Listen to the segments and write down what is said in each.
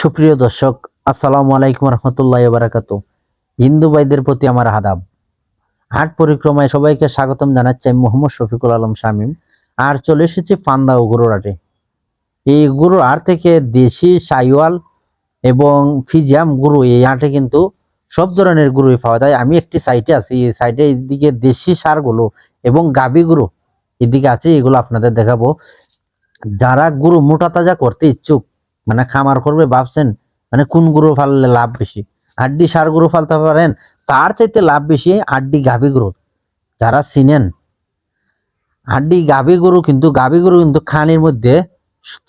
সুপ্রিয় দর্শক, আসসালামু আলাইকুম রহমতুল্লাহ বারাকাতু। হিন্দু ভাইদের প্রতি আমার আদাব। হাট পরিক্রমায় সবাইকে স্বাগতম জানাচ্ছি আমি মোহাম্মদ শফিকুল আলম শামীম। আর চলে এসেছি পান্দা ও গরুর হাটে এই গরুর হাট থেকে দেশি সাইওয়াল এবং ফিজিয়াম গুরু, এই হাটে কিন্তু সব ধরনের গুরুই পাওয়া যায়। আমি একটি সাইটে আছি, এই সাইটে এদিকে দেশি সারগুলো এবং গাবি গুরু এদিকে আছে, এগুলো আপনাদের দেখাবো। যারা গুরু মোটা তাজা করতে ইচ্ছুক মানে খামার করবে, ভাবছেন মানে কোন গরু ফাললে লাভ বেশি? আড্ডি সার গরু ফালতে পারেন, তার চাইতে লাভ বেশি আড্ডি গাভী গরু। যারা চিনেন আড্ডি গাভী গরু কিন্তু, গাভী গরু কিন্তু খানির মধ্যে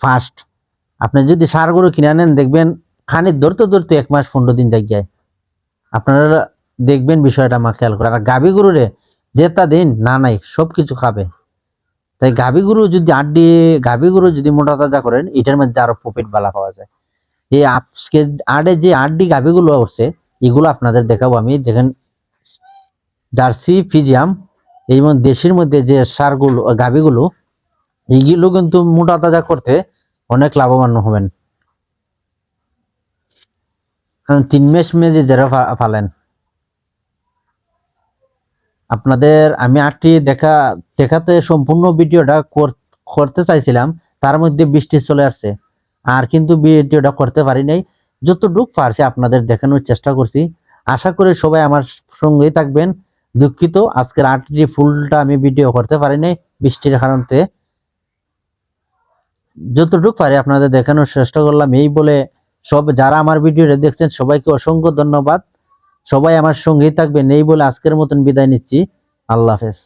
ফার্স্ট আপনি যদি সার গরু কিনে আনেন দেখবেন খানির ধরতে ধরতে এক মাস, পনেরো দিন জায়গায় আপনারা দেখবেন বিষয়টা, আমার খেয়াল করে। আর গাভী গরুরে যেটা দিন, না নাই সব কিছু খাবে। তাই গাভী গরু যদি আট আড্ডি গাভী গরু যদি মোটা তাজা করেন, এটার মধ্যে আরও প্রফিট বালা পাওয়া যায়। এই আজকে আডে যে আড্ডি গাভীগুলো উঠছে, এগুলো আপনাদের দেখাবো আমি। দেখেন, জার্সি, ফিজিয়াম, এই দেশের মধ্যে যে সারগুলো গাভীগুলো এইগুলো কিন্তু মোটা তাজা করতে অনেক লাভবান হবেন। কারণ তিন মাস মেজে যারা ফালেন আপনাদের আমি আটটি দেখা, দেখাতে সম্পূর্ণ ভিডিওটা কর- করতে চাইছিলাম, তার মধ্যে বৃষ্টি চলে আসছে। আর কিন্তু ভিডিওটা করতে পারি নাই। যতটুকু পারছি আপনাদের দেখানোর চেষ্টা করছি। আশা করি সবাই আমার সঙ্গেই থাকবেন। দুঃখিত, আজকের আটটি ফুলটা আমি ভিডিও করতে পারি নাই বৃষ্টির কারণতে যতটুকু পারি আপনাদের দেখানোর চেষ্টা করলাম। এই বলে সব যারা আমার ভিডিওটা দেখছেন, সবাইকে অসংখ্য ধন্যবাদ। সবাই আমার সঙ্গেই থাকবেন এই বলে আজকের মতন বিদায় নিচ্ছি। আল্লাহ হাফেজ।